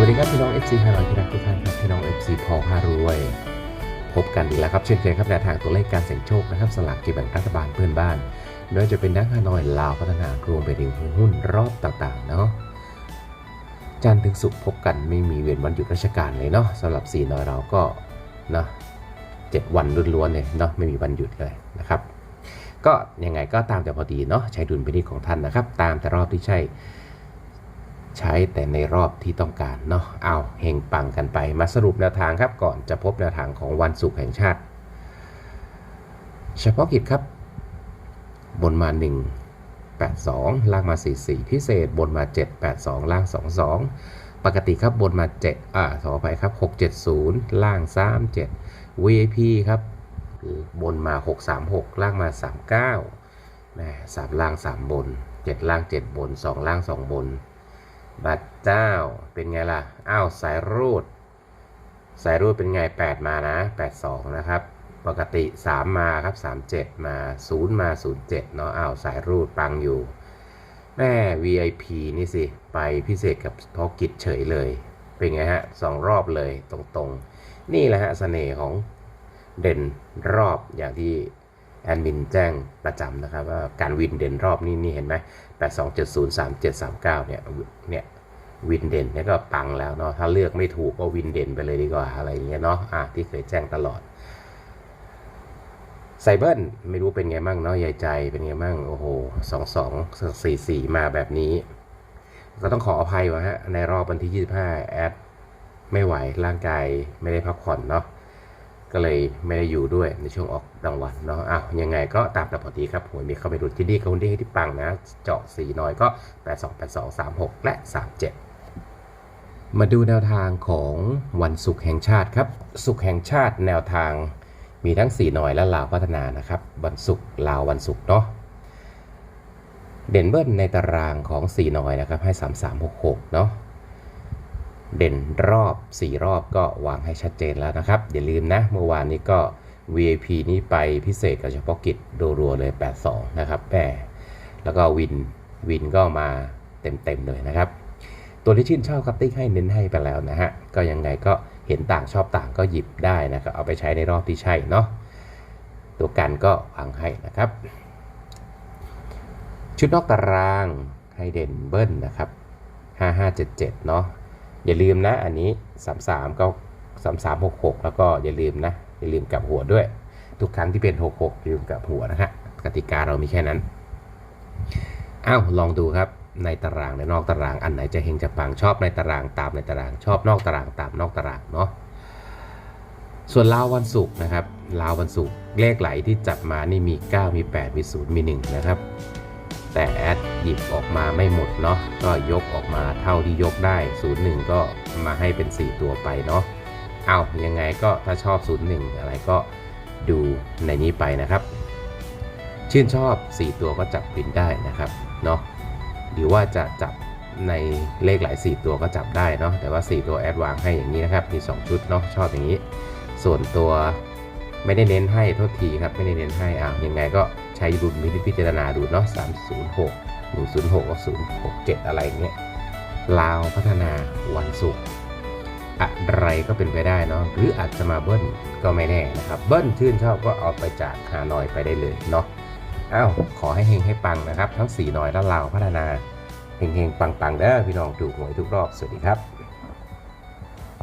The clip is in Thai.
วัสดีครับพี่น้อง FC ฮานอยที่รักทุกท่านครับพี่น้อง FC พอพารวย พบกันอีกแล้วครับเช่นเคยครับแนวทางตัวเลขการเสี่ยงโชคนะครับสลากกินแบ่งรัฐบาลเพื่อนบ้านไม่ว่าจะเป็นนักฮานอยลาวพัฒนารวมไปถึงหุ้นรอบต่างๆเนาะจันทร์ถึงศุกร์พบกันไม่มีเว้นวันหยุดราชการเลยเนาะสำหรับสีน้อยเราก็เนาะเจ็ดวันล้วนๆเลยเนาะไม่มีวันหยุดเลยนะครับก็ยังไงก็ตามแต่พอดีเนาะใช้ดุลพินิจของท่านนะครับ ตามแต่รอบที่ใช่ ใช้แต่ในรอบที่ต้องการเนาะเอาเฮงปังกันไปมาสรุปแนวทางครับก่อนจะพบแนวทางของวันศุกร์แห่งชาติ เฉพาะกิจครับ บนมา 1 8 2 ล่างมา 4 4 พิเศษบนมา 7 8 2 ล่าง 2 2 ปกติครับบนมา7อ่าขอไปครับ 6 7 0 ล่าง 3 7 VIP ครับบนมา 6 3 6 ล่างมา 3 9แหมสามล่าง 3 บน 7 ล่าง 7 บน 2 ล่าง 2 บน บัตรเจ้าเป็นไงล่ะ อ้าวสายรูด สายรูดเป็นไง 8 มานะ 82 นะครับ ปกติ 3 มาครับ 37 มา 0 มา 07 เนาะ อ้าวสายรูดปังอยู่แม่ VIP นี่สิ ไปพิเศษกับทอกิจเฉยเลย เป็นไงฮะสองรอบเลยตรงๆ นี่แหละฮะเสน่ห์ของเด่นรอบอย่างที่ แอดมินแจ้งประจำนะครับว่าการวินเด่นรอบนี่นี่เห็นไหม82703739เจ็ดสามเก้าเนี่ยเนี่ยวินเด่นเนี่ยก็ปังแล้วเนาะถ้าเลือกไม่ถูกก็วินเด่นไปเลยดีกว่าอะไรอย่างเงี้ยเนาะอะที่เคยแจ้งตลอดไซเบิลไม่รู้เป็นไงมั่งเนาะยายใจเป็นไงมั่งโอ้โหสองสองสี่สี่มาแบบนี้ ก็ต้องขออภัยวะฮะในรอบวันที่ 25 แอดไม่ไหวร่างกายไม่ได้พักผ่อนเนาะ ก็เลยไม่ได้อยู่ด้วยในช่วงออกรางวัลเนาะอ้าวยังไงก็ตามแต่พอดีครับหวยมีเข้าไปดูที่นี่เขาที่ที่ปังนะ เจาะสีน้อยก็ 82 82 36 และ 37 มาดูแนวทางของวันศุกร์แห่งชาติครับ ศุกร์แห่งชาติแนวทางมีทั้งสีน้อยและลาวพัฒนานะครับวันศุกร์ลาววันศุกร์เนาะเด่นเบิ้ลในตารางของสีน้อยนะครับให้ 3366 เนาะ เด่นรอบ 4 รอบก็วางให้ชัดเจนแล้วนะครับ อย่าลืมนะ เมื่อวานนี้ก็ VIP นี้ไปพิเศษกับเฉพาะกิจโดรัวเลย 82 นะครับแปแล้วก็วินวินก็มาเต็มๆเลยนะครับ ตัวที่ชื่นชอบครับติ๊กให้เน้นให้ไปแล้วนะฮะ ก็ยังไงก็เห็นต่างชอบต่างก็หยิบได้นะครับ เอาไปใช้ในรอบที่ใช่เนาะตัวกันก็วางให้นะครับ ชุดนอกตารางให้เด่นเบิ้ลนะครับ 5577 เนาะ อย่าลืมนะอันนี้ 33ก็3366 แล้วก็อย่าลืมนะ อย่าลืมกลับหัวด้วย ทุกครั้งที่เป็น 66อย่าลืมกลับหัวนะฮะกติกาเรามีแค่นั้นอ้าวลองดูครับในตารางในนอกตารางอันไหนจะเฮงจะปังชอบในตารางตามในตารางชอบนอกตารางตามนอกตารางเนาะส่วนลาววันศุกร์นะครับลาววันศุกร์เลขไหลที่จับมานี่มี 9 มี 8 มี 0 มี 1 นะครับ แต่แอดหยิบออกมาไม่หมดเนาะก็ยกออกมาเท่าที่ยกได้ 01 ก็มาให้เป็น 4 ตัวไปเนาะเอายังไงก็ถ้าชอบ 01 อะไรก็ดูในนี้ไปนะครับ ชื่นชอบ 4 ตัวก็จับปินได้นะครับเนาะหรือว่าจะจับในเลขหลาย 4 ตัวก็จับได้เนาะแต่ว่า 4 ตัวแอดวางให้อย่างนี้นะครับ มี 2 ชุดเนาะชอบอย่างนี้ ส่วนตัวไม่ได้เน้นให้โทษทีครับไม่ได้เน้นให้อ่ายังไงก็ ใช้ดุลพิจารณาดูเนาะ306 106กับ067 อะไรเงี้ยลาวพัฒนาวันศุกร์อะไรก็เป็นไปได้เนาะหรืออาจจะมาเบิ้ลก็ไม่แน่นะครับเบิ้ลชื่นชอบก็เอาไปจากฮานอยไปได้เลยเนาะอ้าวขอให้เฮงให้ปังนะครับ ทั้งสีน้อยและลาวพัฒนาเฮงเฮงปังปังเด้อพี่น้องถูกหวยทุกรอบสวัสดีครับ